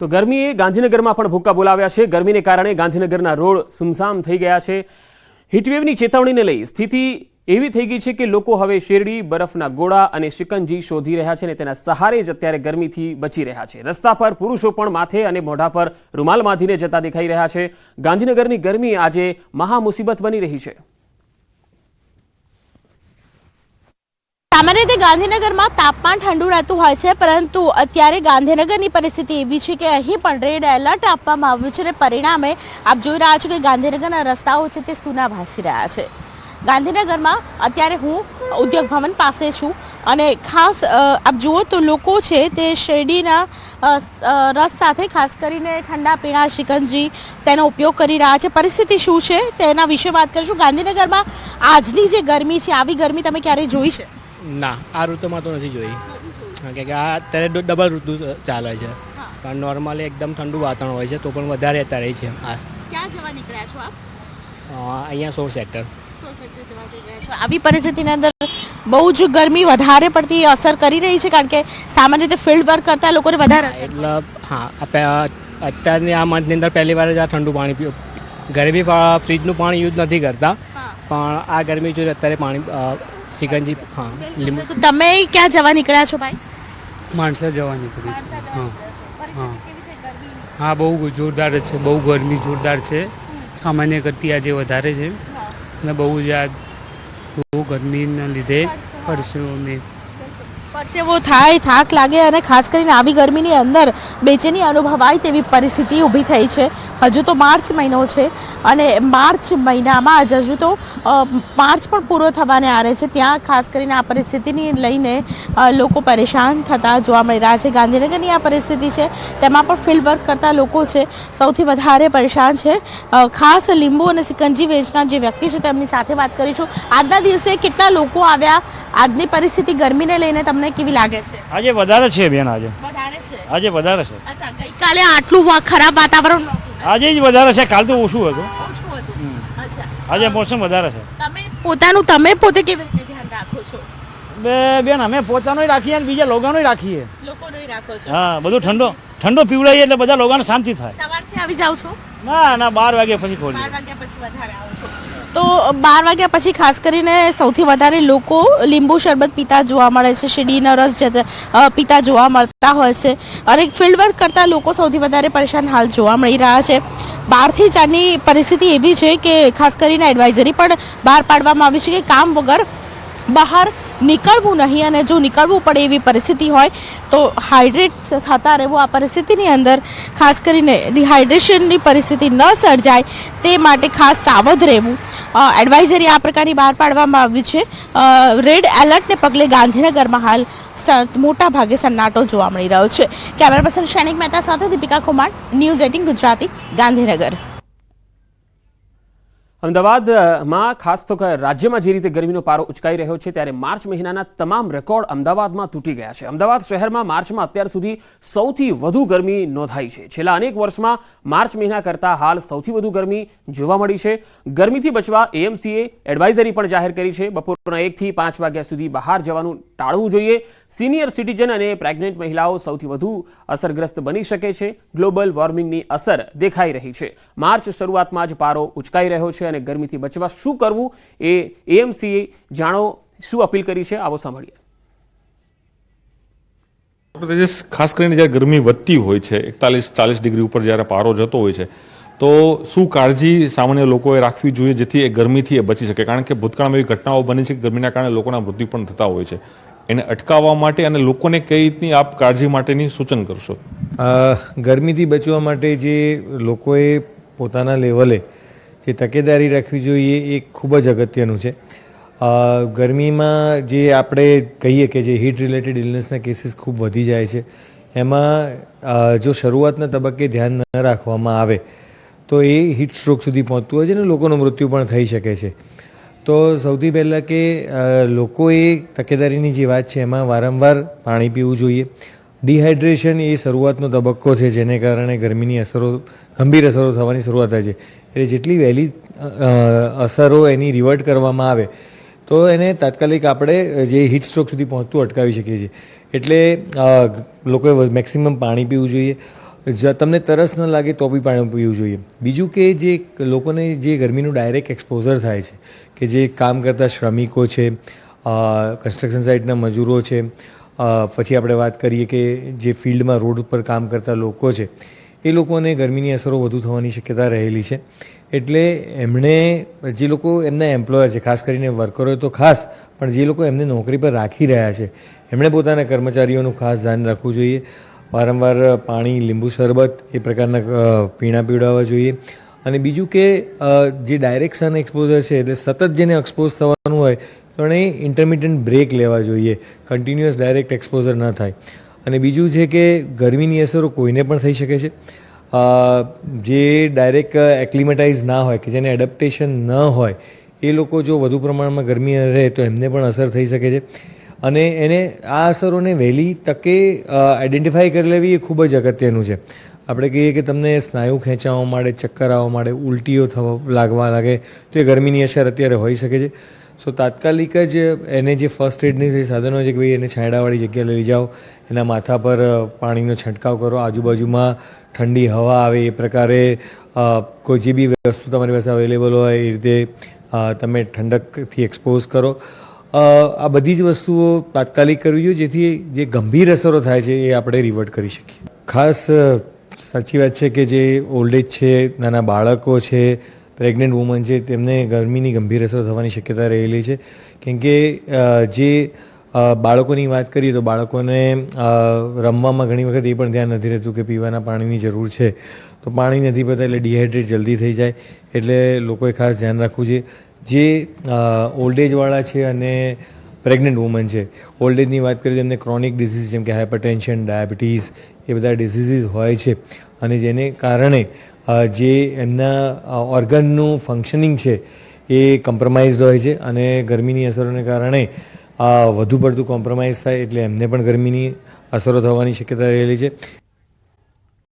તો ગરમીએ ગાંધીનગરમાં પણ ભૂક્કા બોલાવ્યા છે. ગરમીને કારણે ગાંધીનગરના રોડ સુમસામ થઈ ગયા છે. હીટવેવની ચેતવણીને લઈ સ્થિતિ એવી થઈ ગઈ છે કે લોકો હવે શેરડી, બરફના ગોળા અને શિકંજી શોધી રહ્યા છે અને તેના સહારે જ અત્યારે ગરમીથી બચી રહ્યા છે. રસ્તા પર પુરુષો પણ માથે અને મોઢા પર રૂમાલ બાંધીને જતા દેખાઈ રહ્યા છે. ગાંધીનગરની ગરમી આજે મહામુસીબત બની રહી છે. સામાન્ય રીતે ગાંધીનગરમાં તાપમાન ઠંડુ રહેતું હોય છે, પરંતુ અત્યારે ગાંધીનગરની પરિસ્થિતિ એવી છે કે અહીં પણ રેડ એલર્ટ આપવામાં આવ્યું છે અને પરિણામે આપ જોઈ રહ્યા છો કે ગાંધીનગરના રસ્તાઓ છે તે સૂના ભાસી રહ્યા છે. ગાંધીનગરમાં અત્યારે હું ઉદ્યોગ ભવન પાસે છું અને ખાસ આપ જુઓ તો લોકો છે તે શેરડીના રસ સાથે ખાસ કરીને ઠંડા પીણા, શિકંજી તેનો ઉપયોગ કરી રહ્યા છે. પરિસ્થિતિ શું છે તેના વિશે વાત કરીશું. ગાંધીનગરમાં આજની જે ગરમી છે, આવી ગરમી તમે ક્યારેય જોઈ છે? ના આ ઋતુમાં તો નથી જોઈ. કારણ કે આ અત્યારે ડબલ ઋતુ ચાલે છે. પણ નોર્મલી એકદમ ઠંડુ વાતાવરણ હોય છે તો પણ વધારે અત્યારે છે. આ ક્યાં જવા નીકળ્યા છો આપ? અહીંયા સોળ સેક્ટર આવી પરિસ્થિતિની અંદર બહુ જ ગરમી વધારે પડતી અસર કરી રહી છે કારણ કે સામાન્ય રીતે ફિલ્ડ વર્ક કરતા લોકોને વધારે એટલે હા અત્યારની આ મંથની અંદર પહેલી વાર જ આ ઠંડુ પાણી પીવું ગરમી ફ્રીજનું પાણી યુઝ નથી કરતા. પણ આ ગરમી જોઈએ અત્યારે પાણી અ, સિકંજી હા લીંબુ તમે ક્યાં જવા નીકળ્યા છો ભાઈ? માણસા જવા નીકળી છું હા હા. હા બહુ જોરદાર છે બહુ ગરમી જોરદાર છે. સામાન્ય કરતી આજે વધારે છે. અને બહુ જ આ બહુ ગરમીના લીધે પરસેવો મેં પરસેવો થાય, થાક લાગે અને ખાસ કરીને આવી ગરમીની અંદર બેચેની અનુભવાય તેવી પરિસ્થિતિ ઊભી થઈ છે. હજુ તો માર્ચ મહિનો છે અને માર્ચ મહિનામાં જ હજુ તો માર્ચ પણ પૂરો થવાને આરે છે. ત્યાં ખાસ કરીને આ પરિસ્થિતિને લઈને લોકો પરેશાન થતા જોવા મળી રહ્યા છે. ગાંધીનગરની આ પરિસ્થિતિ છે, તેમાં પણ ફિલ્ડ વર્ક કરતા લોકો છે, સૌથી વધારે પરેશાન છે. ખાસ લીંબુ અને સિકંજી વેચનાર જે વ્યક્તિ છે, તેમની સાથે વાત કરીશું. આજના દિવસે કેટલા લોકો આવ્યા? આજની પરિસ્થિતિ ગરમીને લઈને તમને કેવી લાગે છે? આજે વધારે છે બેન આજે. વધારે છે? આજે વધારે છે. અચ્છા ગઈકાલે આટલું ખરાબ વાતાવરણ આજે જ વધારે છે કાલ તો ઓછું હતું. ઓછું હતું. અચ્છા. આજે મોસમ વધારે છે. તમે પોતાનું તમે પોતે કેવી રીતે ધ્યાન રાખો છો? બે બેન અમે પોતાનો રાખીએ અને બીજા લોકોનો રાખીએ. લોકોનો રાખો છો? હા બધું ઠંડો ઠંડો પીવડાવીએ એટલે બધા લોકોને શાંતિ થાય. સવારથી આવી જાવ છો? ના ના બાર વાગ્યા પછી ખોલીએ. બાર વાગ્યા પછી વધારે આવો છો. તો બાર વાગ્યા પછી ખાસ કરીને સૌથી વધારે લોકો લીંબુ શરબત પીતા જોવા મળે છે, શેરડીનો રસ પીતા જોવા મળતા હોય છે. અને ફિલ્ડ વર્ક કરતા લોકો સૌથી વધારે પરેશાન હાલ જોવા મળી રહ્યા છે. બહારથી જ આની પરિસ્થિતિ એવી છે કે ખાસ કરીને એડવાઇઝરી પણ બહાર પાડવામાં આવી છે કે કામ વગર બહાર નીકળવું નહીં અને જો નીકળવું પડે એવી પરિસ્થિતિ હોય તો હાઇડ્રેટ થતા રહેવું આ પરિસ્થિતિની અંદર. ખાસ કરીને ડિહાઇડ્રેશનની પરિસ્થિતિ ન સર્જાય તે માટે ખાસ સાવધ રહેવું. એડવાઇઝરી આ પ્રકારની બહાર પાડવામાં આવી છે. રેડ એલર્ટને પગલે ગાંધીનગરમાં હાલ મોટા ભાગે સન્નાટો જોવા મળી રહ્યો છે. કેમેરા પર્સન શૈનિક મહેતા સાથે દીપિકા કુમાર ન્યૂઝ એટીન ગુજરાતી, ગાંધીનગર. અમદાવાદમાં ખાસ તો રાજ્યમાં જે રીતે ગરમીનો પારો ઉચકાઈ રહ્યો છે, ત્યારે માર્ચ મહિનાના તમામ રેકોર્ડ અમદાવાદમાં તૂટી ગયા છે. અમદાવાદ શહેરમાં માર્ચમાં અત્યાર સુધી સૌથી વધુ ગરમી નોંધાઈ છે. છેલ્લા અનેક વર્ષમાં માર્ચ મહિના કરતાં હાલ સૌથી વધુ ગરમી જોવા મળી છે. ગરમીથી બચવા એએમસીએ એડવાઇઝરી પણ જાહેર કરી છે. બપોરના એકથી પાંચ વાગ્યા સુધી બહાર જવાનું ટાળવું જોઈએ. સિનિયર સિટીઝન અને પ્રેગ્નેન્ટ મહિલાઓ સૌથી વધુ અસરગ્રસ્ત બની શકે છે. ગ્લોબલ વોર્મિંગની અસર દેખાઈ રહી છે. માર્ચ શરૂઆતમાં જ પારો ઉચકાઈ રહ્યો છે અને ગરમીથી બચવા શું કરવું એ એએમસીએ જાણો. શું અપીલ કરી છે? આવો સાંભળીએ. તેજસ ખાસ કરીને જ્યારે ગરમી વધતી હોય છે, એકતાલીસ, ચાલીસ ડિગ્રી ઉપર જ્યારે પારો જતો હોય છે, તો શું કાળજી સામાન્ય લોકોએ રાખવી જોઈએ જેથી એ ગરમીથી એ બચી શકે? કારણ કે ભૂતકાળમાં એવી ઘટનાઓ બની છે કે ગરમીના કારણે લોકોના મૃત્યુ પણ થતા હોય છે. એને અટકાવવા માટે અને લોકોને કઈ રીતની આપ કાળજી માટેની સૂચન કરશો? ગરમીથી બચવા માટે જે લોકોએ પોતાના લેવલે જે તકેદારી રાખવી જોઈએ એ ખૂબ જ અગત્યનું છે. ગરમીમાં જે આપણે કહીએ કે જે હીટ રિલેટેડ ઇલનેસના કેસીસ ખૂબ વધી જાય છે, એમાં જો શરૂઆતના તબક્કે ધ્યાન ન રાખવામાં આવે, તો એ હીટ સ્ટ્રોક સુધી પહોંચતું હોય છે અને લોકોનું મૃત્યુ પણ થઈ શકે છે. તો સૌથી પહેલાં કે લોકોએ તકેદારીની જે વાત છે એમાં વારંવાર પાણી પીવું જોઈએ. ડિહાઇડ્રેશન એ શરૂઆતનો તબક્કો છે, જેને કારણે ગરમીની અસરો, ગંભીર અસરો થવાની શરૂઆત થાય છે. એટલે જેટલી વહેલી અસરો એની રિવર્ટ કરવામાં આવે, તો એને તાત્કાલિક આપણે જે હીટ સ્ટ્રોક સુધી પહોંચતું અટકાવી શકીએ છીએ. એટલે લોકોએ મેક્સિમમ પાણી પીવું જોઈએ. તમને તરસ ન લાગે તો બી પાણી પીવું જોઈએ. બીજું કે જે લોકોને જે ગરમીનું ડાયરેક્ટ એક્સપોઝર થાય છે, કે જે કામ કરતા શ્રમિકો છે કન્સ્ટ્રક્શન સાઇટના મજૂરો છે પછી આપણે વાત કરીએ કે જે ફિલ્ડમાં રોડ ઉપર કામ કરતા લોકો છે, એ લોકોને ગરમીની અસરો વધુ થવાની શક્યતા રહેલી છે. એટલે એમણે જે લોકો એમના એમ્પ્લોયર છે, ખાસ કરીને વર્કરો તો ખાસ, પણ જે લોકો એમને નોકરી પર રાખી રહ્યા છે, એમણે પોતાના કર્મચારીઓનું ખાસ ધ્યાન રાખવું જોઈએ. વારંવાર પાણી, લીંબુ શરબત એ પ્રકારના પીણા પીવડાવવા જોઈએ. અને બીજું કે જે ડાયરેક્ટ સન એક્સપોઝર છે, એટલે સતત જેને એક્સપોઝ થવાનું હોય તો એણે ઇન્ટરમિડિયન્ટ બ્રેક લેવા જોઈએ. કન્ટિન્યુઅસ ડાયરેક્ટ એક્સપોઝર ન થાય. અને બીજું છે કે, ગરમીની અસરો કોઈને પણ થઈ શકે છે. જે ડાયરેક્ટ એક્લિમેટાઇઝ ના હોય, કે જેને એડપ્ટેશન ન હોય, એ લોકો જો વધુ પ્રમાણમાં ગરમી રહે, તો એમને પણ અસર થઈ શકે છે. અને એને આ અસરોને વહેલી તકે આઈડેન્ટિફાઈ કરી લેવી એ ખૂબ જ અગત્યનું છે. આપણે કહીએ કે તમને સ્નાયુ ખેંચાવા માંડે ચક્કર આવવા માંડે, ઉલટીઓ થવા, લાગવા લાગે, તો એ ગરમીની અસર અત્યારે હોઈ શકે છે. સો તાત્કાલિક જ એને જે ફર્સ્ટ એડની જે સાધનો છે કે ભાઈ એને છાંયડાવાળી જગ્યાએ લઈ જાઓ, એના માથા પર પાણીનો છંટકાવ કરો, આજુબાજુમાં ઠંડી હવા આવે એ પ્રકારે કોઈ જે બી વસ્તુ તમારી પાસે અવેલેબલ હોય એ રીતે તમે ઠંડકથી એક્સપોઝ કરો. આ બધી જ વસ્તુઓ તાત્કાલિક કરવી જોઈએ, જેથી જે ગંભીર અસરો થાય છે એ આપણે રિવર્ટ કરી શકીએ. ખાસ સાચી વાત છે કે જે ઓલ્ડ એજ છે, નાના બાળકો છે પ્રેગ્નન્ટ વુમન છે, તેમને ગરમીની ગંભીર અસર થવાની શક્યતા રહેલી છે. કેમ કે જે બાળકોની વાત કરીએ તો બાળકોને રમવામાં ઘણી વખત એ પણ ધ્યાન નથી રહેતું કે પીવાના પાણીની જરૂર છે. તો પાણી નથી પીતા એટલે ડિહાઇડ્રેટ જલ્દી થઈ જાય. એટલે લોકોએ ખાસ ધ્યાન રાખવું જોઈએ. જે ઓલ્ડ એજવાળા છે અને પ્રેગ્નન્ટ વુમન છે. ઓલ્ડ એજની વાત કરીએ તો એમને ક્રોનિક ડિસીઝ જેમ કે હાઇપરટેન્શન ડાયાબિટીસ એ બધા ડિસીઝીસ હોય છે. અને જેને કારણે જે એમના ઓર્ગનનું ફંક્શનિંગ છે એ કોમ્પ્રમાઇઝડ હોય છે અને ગરમીની અસરોને કારણે વધુ પડતું કોમ્પ્રોમાઇઝ થાય એટલે એમને પણ ગરમીની અસરો થવાની શક્યતા રહેલી છે.